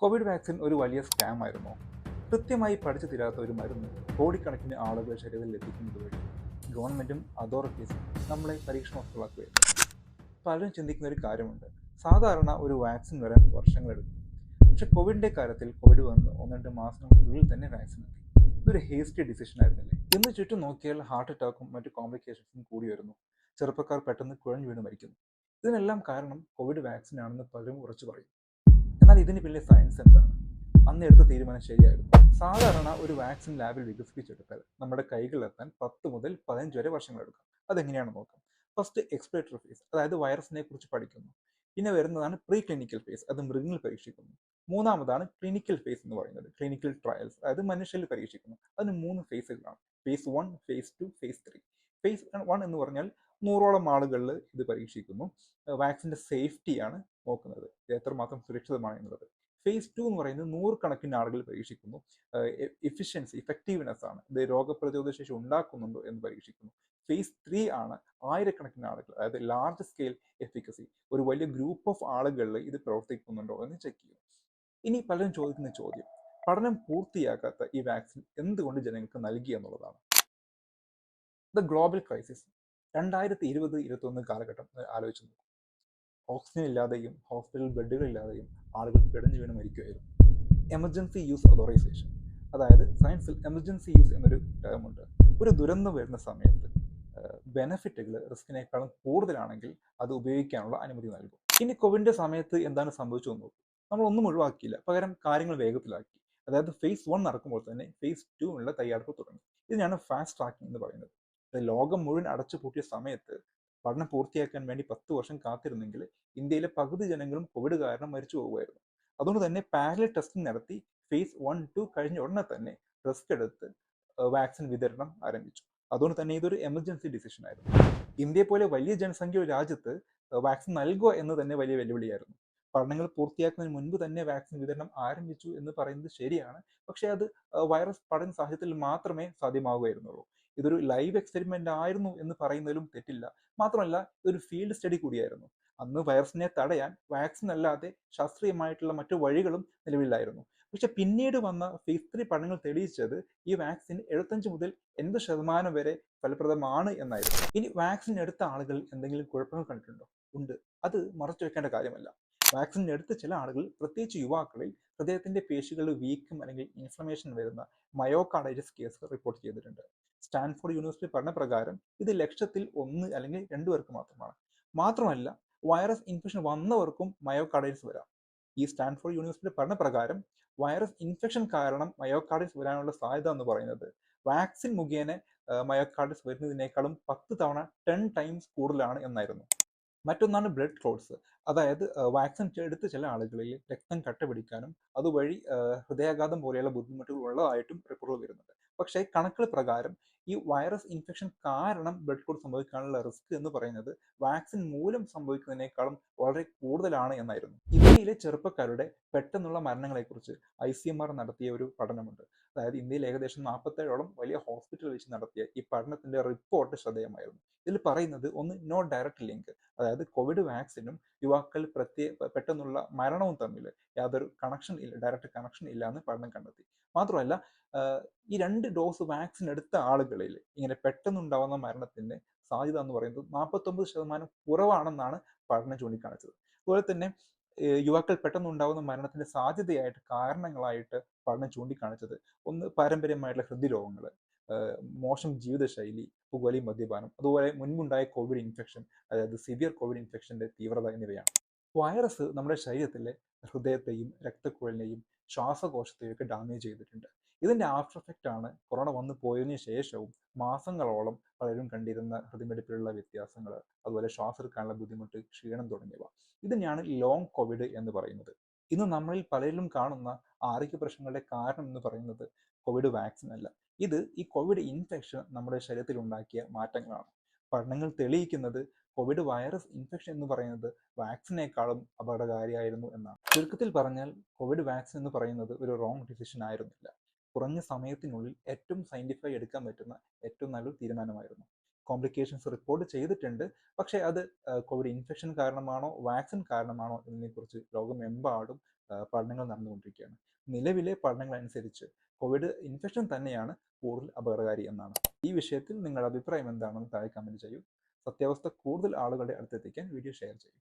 Covid vaccine ഒരു വലിയ scam ആയിരുന്നോ. കൃത്യമായി പഠിച്ചു തീരാത്ത ഒരു മരുന്ന് കോടിക്കണക്കിന് ആളുകളെ ശരീരത്തിൽ എത്തിക്കുന്നത് വഴി ഗവൺമെന്റും അതോറിറ്റീസും നമ്മളെ പരീക്ഷണ പലരും ചിന്തിക്കുന്ന ഒരു കാര്യമുണ്ട്. സാധാരണ ഒരു വാക്സിൻ വരാൻ വർഷങ്ങളെടുക്കും പക്ഷെ കോവിഡിന്റെ കാര്യത്തിൽ കോവിഡ് വന്ന് ഒന്ന് രണ്ട് മാസങ്ങൾക്കുള്ളിൽ തന്നെ വാക്സിൻ എത്തി. ഇതൊരു ഹേസ്റ്റി ഡിസിഷൻ ആയിരുന്നില്ലേ? ഇന്ന് ചുറ്റും നോക്കിയാൽ ഹാർട്ട് അറ്റാക്കും മറ്റു കോംപ്ലിക്കേഷൻസും കൂടി വരുന്നു. ചെറുപ്പക്കാർ പെട്ടെന്ന് കുഴഞ്ഞു വീണ് മരിക്കുന്നു. ഇതിനെല്ലാം കാരണം കോവിഡ് വാക്സിൻ ആണെന്ന് പലരും ഉറച്ചു പറയും. എന്നാൽ ഇതിന് പിന്നിലെ സയൻസ് എന്താണ്? അന്ന് എടുത്ത തീരുമാനം ശരിയായിരുന്നു. സാധാരണ ഒരു വാക്സിൻ ലാബിൽ വികസിപ്പിച്ചെടുത്താൽ നമ്മുടെ കൈകളിലെത്താൻ പത്ത് മുതൽ പതിനഞ്ച് വരെ വർഷങ്ങളെടുക്കും അതെങ്ങനെയാണ് നോക്കാം. ഫസ്റ്റ് എക്സ്പ്ലേറ്ററി ഫേസ് അതായത് വൈറസിനെ കുറിച്ച് പഠിക്കുന്നു. പിന്നെ വരുന്നതാണ് പ്രീ ക്ലിനിക്കൽ ഫേസ് അത് മൃഗങ്ങളിൽ പരീക്ഷിക്കുന്നു. മൂന്നാമതാണ് ക്ലിനിക്കൽ ഫേസ് എന്ന് പറയുന്നത് ക്ലിനിക്കൽ ട്രയൽസ് അതായത് മനുഷ്യരിൽ പരീക്ഷിക്കുന്നു. അതിന് മൂന്ന് ഫേസുകളാണ് phase one phase two phase three phase one എന്ന് പറഞ്ഞാൽ നൂറോളം ആളുകളിൽ ഇത് പരീക്ഷിക്കുന്നു. വാക്സിന്റെ സേഫ്റ്റിയാണ് നോക്കുന്നത്. എത്രമാത്രം സുരക്ഷിതമാണ് എന്നുള്ളത്. ഫേസ് ടു എന്ന് പറയുന്നത് നൂറുകണക്കിന് ആളുകൾ പരീക്ഷിക്കുന്നു. എഫിഷ്യൻസി ഇഫക്റ്റീവ്നെസ് ആണ്. ഇത് രോഗപ്രതിരോധ ശേഷി ഉണ്ടാക്കുന്നുണ്ടോ എന്ന് പരീക്ഷിക്കുന്നു. ഫേസ് ത്രീ ആണ് ആയിരക്കണക്കിന് ആളുകൾ അതായത് ലാർജ് സ്കെയിൽ എഫിക്കസി ഒരു വലിയ ഗ്രൂപ്പ് ഓഫ് ആളുകളിൽ ഇത് പ്രവർത്തിക്കുന്നുണ്ടോ എന്ന് ചെക്ക് ചെയ്യും ഇനി പലരും ചോദിക്കുന്ന ചോദ്യം. പഠനം പൂർത്തിയാക്കാത്ത ഈ വാക്സിൻ എന്തുകൊണ്ട് ജനങ്ങൾക്ക് നൽകി എന്നുള്ളതാണ്. ദ ഗ്ലോബൽ ക്രൈസിസ് രണ്ടായിരത്തി ഇരുപത് ഇരുപത്തൊന്ന് കാലഘട്ടം ആലോചിച്ച് നോക്കും. ഓക്സിജൻ ഇല്ലാതെയും ഹോസ്പിറ്റൽ ബെഡുകളില്ലാതെയും ആളുകൾ പിടഞ്ഞു വീണ് മരിക്കുകയായിരുന്നു. എമർജൻസി യൂസ് അതോറൈസേഷൻ അതായത് സയൻസിൽ എമർജൻസി യൂസ് എന്നൊരു ടേം ഉണ്ട്. ഒരു ദുരന്തം വരുന്ന സമയത്ത് ബെനഫിറ്റുകൾ റിസ്കിനേക്കാളും കൂടുതലാണെങ്കിൽ അത് ഉപയോഗിക്കാനുള്ള അനുമതി നൽകും. ഇനി കോവിഡിന്റെ സമയത്ത് എന്താണ് സംഭവിച്ചു നമ്മൾ ഒന്നും ഒഴിവാക്കിയില്ല. പകരം കാര്യങ്ങൾ വേഗത്തിലാക്കി. അതായത് ഫേസ് വൺ നടക്കുമ്പോൾ തന്നെ ഫേസ് ടു ഉള്ള തയ്യാറെടുപ്പ് തുടങ്ങി. ഇതിനാണ് ഫാസ്റ്റ് ട്രാക്കിംഗ് എന്ന് പറയുന്നത്. ലോകം മുഴുവൻ അടച്ചു പൂട്ടിയ സമയത്ത് പഠനം പൂർത്തിയാക്കാൻ വേണ്ടി പത്ത് വർഷം കാത്തിരുന്നെങ്കിൽ ഇന്ത്യയിലെ പകുതി ജനങ്ങളും കോവിഡ് കാരണം മരിച്ചു പോകുമായിരുന്നു. അതുകൊണ്ട് തന്നെ പാരലൽ ടെസ്റ്റിംഗ് നടത്തി ഫേസ് വൺ ടു കഴിഞ്ഞ ഉടനെ തന്നെ റിസ്ക് എടുത്ത് വാക്സിൻ വിതരണം ആരംഭിച്ചു. അതുകൊണ്ട് തന്നെ ഇതൊരു എമർജൻസി ഡിസിഷൻ ആയിരുന്നു. ഇന്ത്യയെ പോലെ വലിയ ജനസംഖ്യയുള്ള രാജ്യത്ത് വാക്സിൻ നൽകുക എന്ന് തന്നെ വലിയ വെല്ലുവിളിയായിരുന്നു. പഠനങ്ങൾ പൂർത്തിയാക്കുന്നതിന് മുൻപ് തന്നെ വാക്സിൻ വിതരണം ആരംഭിച്ചു എന്ന് പറയുന്നത് ശരിയാണ്. പക്ഷേ അത് വൈറസ് പഠന സാഹചര്യത്തിൽ മാത്രമേ സാധ്യമാവുകയായിരുന്നുള്ളൂ. ഇതൊരു ലൈവ് എക്സ്പെരിമെന്റ് ആയിരുന്നു എന്ന് പറയുന്നതിലും തെറ്റില്ല. മാത്രമല്ല ഇതൊരു ഫീൽഡ് സ്റ്റഡി കൂടിയായിരുന്നു. അന്ന് വൈറസിനെ തടയാൻ വാക്സിൻ അല്ലാതെ ശാസ്ത്രീയമായിട്ടുള്ള മറ്റു വഴികളും നിലവിലായിരുന്നു പക്ഷെ പിന്നീട് വന്ന ഫേസ് ത്രീ പഠനങ്ങൾ തെളിയിച്ചത് ഈ വാക്സിൻ എഴുപത്തഞ്ച് മുതൽ എൺപത് ശതമാനം വരെ ഫലപ്രദമാണ് എന്നായിരുന്നു. ഇനി വാക്സിൻ എടുത്ത ആളുകൾ എന്തെങ്കിലും കുഴപ്പങ്ങൾ കണ്ടിട്ടുണ്ടോ? ഉണ്ട്. അത് മറച്ചു വെക്കേണ്ട കാര്യമല്ല. വാക്സിൻ എടുത്ത ചില ആളുകൾ പ്രത്യേകിച്ച് യുവാക്കളിൽ ഹൃദയത്തിന്റെ പേശികൾ വീക്കും അല്ലെങ്കിൽ ഇൻഫ്ലമേഷൻ വരുന്ന മയോകാർഡൈറ്റിസ് കേസ് റിപ്പോർട്ട് ചെയ്തിട്ടുണ്ട്. സ്റ്റാൻഫോർഡ് യൂണിവേഴ്സിറ്റി പഠന പ്രകാരം ഇത് ലക്ഷത്തിൽ ഒന്ന് അല്ലെങ്കിൽ രണ്ടു പേർക്ക് മാത്രമാണ്. മാത്രമല്ല വൈറസ് ഇൻഫെക്ഷൻ വന്നവർക്കും മയോകാർഡൈറ്റിസ് വരാം. ഈ സ്റ്റാൻഫോർഡ് യൂണിവേഴ്സിറ്റി പഠന പ്രകാരം വൈറസ് ഇൻഫെക്ഷൻ കാരണം മയോകാർഡൈറ്റിസ് വരാനുള്ള സാധ്യത എന്ന് പറയുന്നത് വാക്സിൻ മുഖേന മയോകാർഡൈറ്റിസ് വരുന്നതിനേക്കാളും പത്ത് തവണ ടെൻ ടൈംസ് കൂടുതലാണ് എന്നായിരുന്നു. മറ്റൊന്നാണ് ബ്ലഡ് ക്ലോട്ട്സ്. അതായത് വാക്സിൻ എടുത്ത ചില ആളുകളിൽ രക്തം കട്ട പിടിക്കാനും അതുവഴി ഹൃദയാഘാതം പോലെയുള്ള ബുദ്ധിമുട്ടുകൾ ഉള്ളതായിട്ടും റിപ്പോർട്ടുകൾ വരുന്നുണ്ട്. പക്ഷേ കണക്കുകൾ പ്രകാരം ഈ വൈറസ് ഇൻഫെക്ഷൻ കാരണം ബ്ലഡ് ക്ലോട്ട് സംഭവിക്കാനുള്ള റിസ്ക് എന്ന് പറയുന്നത് വാക്സിൻ മൂലം സംഭവിക്കുന്നതിനേക്കാളും വളരെ കൂടുതലാണ് എന്നായിരുന്നു. ഇന്ത്യയിലെ ചെറുപ്പക്കാരുടെ പെട്ടെന്നുള്ള മരണങ്ങളെക്കുറിച്ച് ഐ സി എം ആർ നടത്തിയ ഒരു പഠനമുണ്ട്. അതായത് ഇന്ത്യയിൽ ഏകദേശം നാൽപ്പത്തേഴോളം വലിയ ഹോസ്പിറ്റൽ വെച്ച് നടത്തിയ ഈ പഠനത്തിന്റെ റിപ്പോർട്ട് ശ്രദ്ധേയമായിരുന്നു. ഇതിൽ പറയുന്നത് ഒന്ന് നോ ഡയറക്ട് ലിങ്ക് അതായത് കോവിഡ് വാക്സിനും യുവാക്കൾ പ്രത്യേക പെട്ടെന്നുള്ള മരണവും തമ്മിൽ യാതൊരു കണക്ഷൻ ഇല്ല ഡയറക്റ്റ് കണക്ഷൻ ഇല്ല എന്ന് പഠനം കണ്ടെത്തി. മാത്രമല്ല ഈ രണ്ട് ഡോസ് വാക്സിൻ എടുത്ത ആളുകളിൽ ഇങ്ങനെ പെട്ടെന്നുണ്ടാവുന്ന മരണത്തിന്റെ സാധ്യത എന്ന് പറയുന്നത് നാൽപ്പത്തൊമ്പത് ശതമാനം കുറവാണെന്നാണ് പഠനം ചൂണ്ടിക്കാണിച്ചത്. അതുപോലെ തന്നെ യുവാക്കൾ പെട്ടെന്നുണ്ടാകുന്ന മരണത്തിന്റെ സാധ്യതയായിട്ട് കാരണങ്ങളായിട്ട് പഠനം ചൂണ്ടിക്കാണിച്ചത്. ഒന്ന് പാരമ്പര്യമായിട്ടുള്ള ഹൃദ്രോഗങ്ങൾ മോശം ജീവിതശൈലി പുകവലി മദ്യപാനം അതുപോലെ മുൻപുണ്ടായ കോവിഡ് ഇൻഫെക്ഷൻ അതായത് സിവിയർ കോവിഡ് ഇൻഫെക്ഷന്റെ തീവ്രത എന്നിവയാണ്. വൈറസ് നമ്മുടെ ശരീരത്തിലെ ഹൃദയത്തെയും രക്തക്കുഴലിനെയും ശ്വാസകോശത്തെയും ഒക്കെ ഡാമേജ് ചെയ്തിട്ടുണ്ട്. ഇതിന്റെ ആഫ്റ്റർ എഫക്റ്റ് ആണ് കൊറോണ വന്നു പോയതിനു ശേഷവും മാസങ്ങളോളം പലരും കണ്ടിരുന്ന ഹൃദയമിടിപ്പിലുള്ള വ്യത്യാസങ്ങൾ അതുപോലെ ശ്വാസം എടുക്കാനുള്ള ബുദ്ധിമുട്ട് ക്ഷീണം തുടങ്ങിയവ. ഇതിനെയാണ് ലോങ് കോവിഡ് എന്ന് പറയുന്നത്. ഇന്ന് നമ്മളിൽ പലരിലും കാണുന്ന ആരോഗ്യ പ്രശ്നങ്ങളുടെ കാരണം എന്ന് പറയുന്നത് കോവിഡ് വാക്സിൻ അല്ല. ഇത് ഈ കോവിഡ് ഇൻഫെക്ഷൻ നമ്മുടെ ശരീരത്തിൽ ഉണ്ടാക്കിയ മാറ്റങ്ങളാണ്. പഠനങ്ങൾ തെളിയിക്കുന്നത് കോവിഡ് വൈറസ് ഇൻഫെക്ഷൻ എന്ന് പറയുന്നത് വാക്സിനേക്കാളും അപകടകാരിയായിരുന്നു എന്നാണ്. ചുരുക്കത്തിൽ പറഞ്ഞാൽ കോവിഡ് വാക്സിൻ എന്ന് പറയുന്നത് ഒരു റോങ് ഡിസിഷൻ ആയിരുന്നില്ല. കുറഞ്ഞ സമയത്തിനുള്ളിൽ ഏറ്റവും സയന്റിഫൈ എടുക്കാൻ പറ്റുന്ന ഏറ്റവും നല്ലൊരു തീരുമാനമായിരുന്നു. കോംപ്ലിക്കേഷൻസ് റിപ്പോർട്ട് ചെയ്തിട്ടുണ്ട്. പക്ഷേ അത് കോവിഡ് ഇൻഫെക്ഷൻ കാരണമാണോ വാക്സിൻ കാരണമാണോ എന്നതിനെക്കുറിച്ച് ലോകമെമ്പാടും പഠനങ്ങൾ നടന്നുകൊണ്ടിരിക്കുകയാണ്. നിലവിലെ പഠനങ്ങൾ അനുസരിച്ച് കോവിഡ് ഇൻഫെക്ഷൻ തന്നെയാണ് കൂടുതൽ അപകടകാരി എന്നാണ്. ഈ വിഷയത്തിൽ നിങ്ങളുടെ അഭിപ്രായം എന്താണെന്ന് താഴെ കമന്റ് ചെയ്യൂ. സത്യാവസ്ഥ കൂടുതൽ ആളുകളുടെ അടുത്തെത്തിക്കാൻ വീഡിയോ ഷെയർ ചെയ്യും.